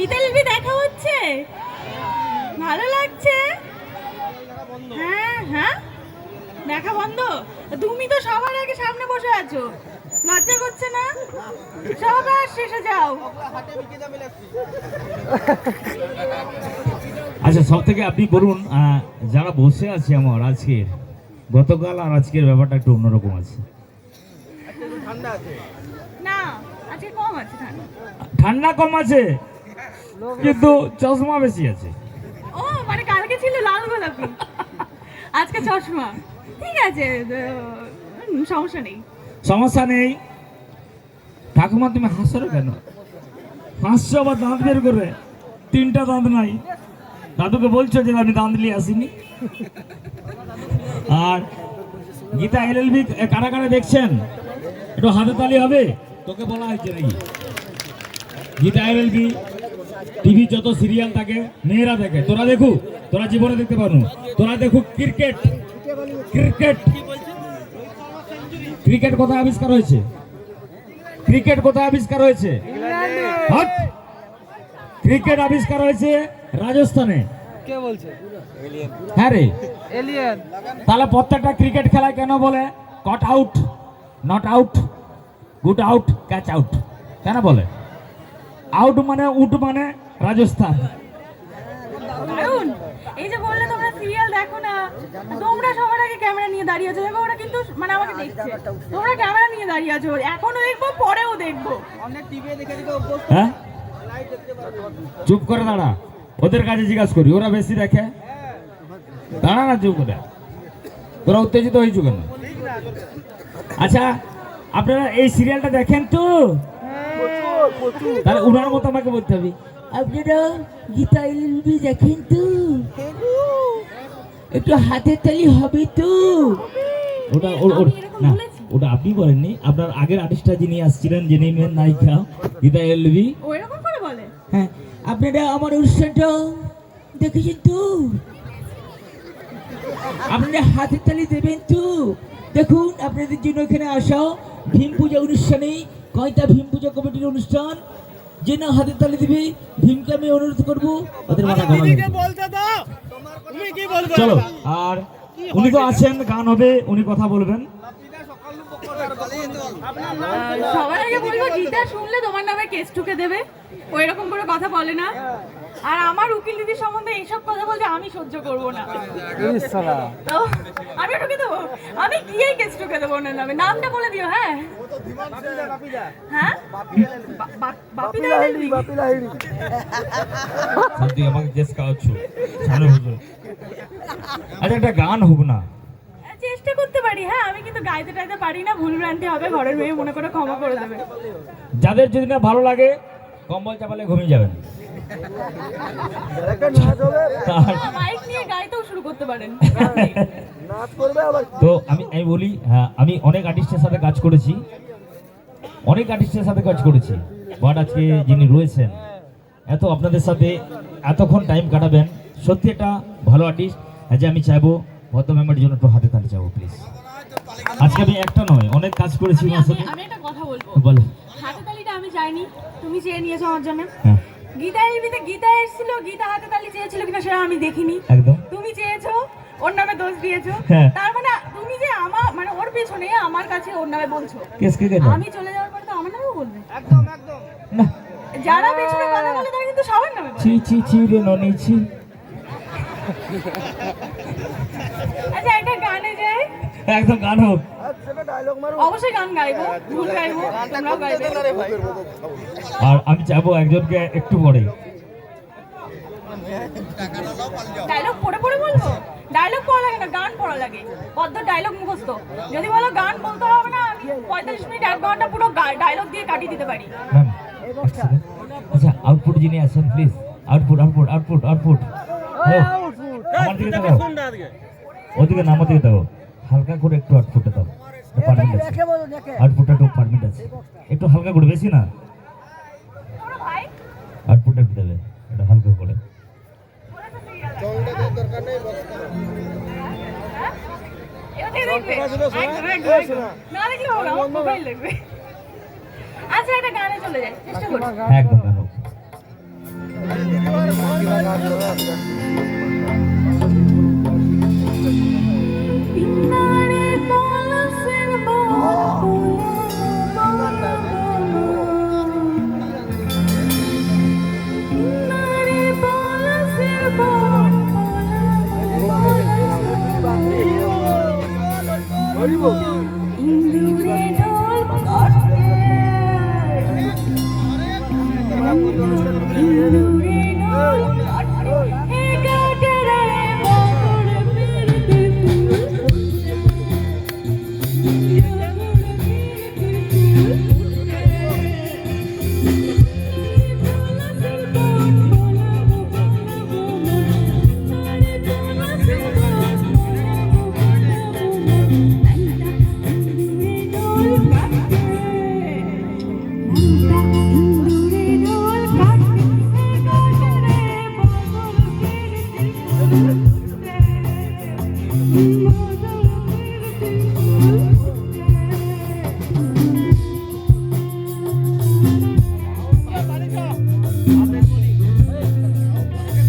বিদেলবি দেখা হচ্ছে? ভালো লাগছে? হ্যাঁ হ্যাঁ? দেখা বন্ধ? তুমি তো সবার আগে সামনে বসে আছো। লজ্জা করছে না? সবার শেষে যাও। আচ্ছা সব থেকে আপনি বলুন যারা বসে আছে আমার আজকের গতকাল আর আজকের ব্যাপারটা একটু অন্যরকম আছে। না আজকে কম আছে ঠান্ডা। ঠান্ডা কম আছে? কিন্তু চশমা বেশি আছে। ও মানে কালকে ছিল লাল গোলাপি। আজকে চশমা। ঠিক আছে সমস্যা নেই। সমস্যা নেই। ঠাকুমা তুমি হাসো কেন? হাসছো আবার দাঁত বের করে। তিনটা দাঁত নাই। দাদুকে বলছো যে আমি দাঁত নিয়ে আসিনি। আর গীতা এলএলবি কারা কারা দেখছেন? একটু হাতে তালি হবে? তোকে বলা হয়েছে নাকি? গীতা এলএলবি টিভি যত সিরিয়াল থাকে মেয়েরা দেখে। তোরা দেখু তোরা জীবনে দেখতে পারো তোরা দেখুক ক্রিকেট। ক্রিকেট। ক্রিকেট কোথায় আবিষ্কার হয়েছে? ক্রিকেট কোথায় আবিষ্কার হয়েছে? হট! ক্রিকেট আবিষ্কার হয়েছে রাজস্থানে। কে বলছে? হ্যাঁ রে। এলিয়েন তাহলে প্রত্যেকটা ক্রিকেট খেলায় কেন বলে? Caught out not out good out catch out কেন বলে? আউট মানে উট মানে রাজস্থান। এই যে বললে তোমরা সিরিয়াল দেখো না তোমরা সবার আগে ক্যামেরা নিয়ে দাঁড়িয়ে আছো। দেখো ওরা কিন্তু মানে আমাকে দেখছে। তোমরা ক্যামেরা নিয়ে দাঁড়িয়ে আছো। এখনও দেখব পরেও দেখব। হ্যাঁ? চুপ করে দাঁড়া। ওদের কাছে জিজ্ঞাসা করি ওরা বেশি দেখে? দাঁড়া না চুপ করে। তোরা উত্তেজিত হয়েছো কেন? আচ্ছা আপনারা এই সিরিয়ালটা দেখেন তো? তাহলে উনার মতো আমাকে বলতে হবে। আপনারা গীতা এলএলবি দেখেন তো? একটু হাতের তালি হবে তো? ওটা না ওটা আপনি বলেননি। আপনার আগের আর্টিস্টটা যিনি আসছিলেন যিনি মেন নায়িকা গীতা এলএলবি ও এরকম করে বলে? হ্যাঁ আপনারা আমার অনুষ্ঠানটা দেখেছেন তো? আপনারা হাতের তালি দেবেন তো? দেখুন আপনাদের জন্য এখানে আসা ভীম পূজা অনুষ্ঠানে কয়টা ভীম পূজা কমিটির অনুষ্ঠান? যে না হাতের তালি দিবে ভীমকে আমি অনুরোধ করব ওদের মাথা বলবে চলো আর উনি তো আছেন গান হবে উনি কথা বলবেন। সবার আগে বলব গীতা শুনলে তোমার নামে কেস ঠুকে দেবে। ও এরকম করে কথা বলে না। আর আমার উকিল দিদির সম্বন্ধে এইসব কথা বলতে আমি সহ্য করব না। তো আমি ঠুকে দেবো। আমি গিয়েই কেস ঠুকে দেবো ওনার নামে। নামটা বলে দিও হ্যাঁ? হ্যাঁ? আমাকে কেস খাওয়াচ্ছ আচ্ছা একটা গান হোক না। চেষ্টা করতে পারি হ্যাঁ আমি কিন্তু গাইতে টাইতে পারি না ভুল ভ্রান্তি হবে ঘরের মেয়ে মনে করে ক্ষমা করে দেবে। যাদের যদি না ভালো লাগে কম্বল চাপালে ঘুমিয়ে যাবেন। আর মাইক নিয়ে গাইতেও শুরু করতে পারেন। তো আমি আমি বলি হ্যাঁ আমি অনেক আর্টিস্টের সাথে কাজ করেছি। অনেক আর্টিস্টের সাথে কাজ করেছি। বাট আজকে যিনি রয়েছেন এত আপনাদের সাথে এতক্ষণ টাইম কাটাবেন। সত্যি একটা ভালো আর্টিস্ট যে আমি চাইব ভদ্র ম্যামের জন্য একটু হাতে তালি চাইব প্লিজ আজকে আমি একটা নয় অনেক কাজ করেছি বলো। হাতে তালিটা আমি চাইনি। তুমি চেয়ে নিয়েছো আমার জন্য। হ্যাঁ। গীতা এলবিতে গীতা এসেছিল গীতা হাতে তালি চেয়েছিল কিনা সেটা আমি দেখিনি। একদম। তুমি চেয়েছো ওর নামে দোষ দিয়েছ। হ্যাঁ। তার মানে তুমি যে আমার মানে ওর পেছনে আমার কাছে ওর নামে বলছো। কেস কে আমি চলে যাওয়ার পর তো আমার নামেও বলবে। একদম একদম। না। যারা পেছনে কথা বলে তারা কিন্তু সবার নামে ছি ছি ছি রে ননি ছি। আচ্ছা একটা গানে যাই। একদম গান হোক। অবশ্যই গান গাইবো ভুল গাইবো তোমরাও গাইবে। আর আমি চাইব একজনকে একটু পরে। ডায়লগ পড়ে পড়ে বলব? ডায়লগ পড়া লাগে না গান পড়া লাগে। পদ্ম ডায়লগ মুখস্থ। যদি বলো গান বলতে হবে না আমি পঁয়তাল্লিশ মিনিট এক ঘণ্টা পুরো ডায়লগ দিয়ে কাটিয়ে দিতে পারি। আচ্ছা আউটপুট যিনি আছেন please output output output output আমার দিকে তাকাও। ওদিকে না আমার দিকে তাকাও। হালকা করে একটু আট দাও। পারমিট আছে। আট ফুটে একটু পারমিট আছে। একটু হালকা করে বেশি না? আট ফুটে একটু দেবে। এটা হালকা করে। আচ্ছা একটা গানে চলে যায় চেষ্টা করি। হ্যাঁ একদম গান 어이구.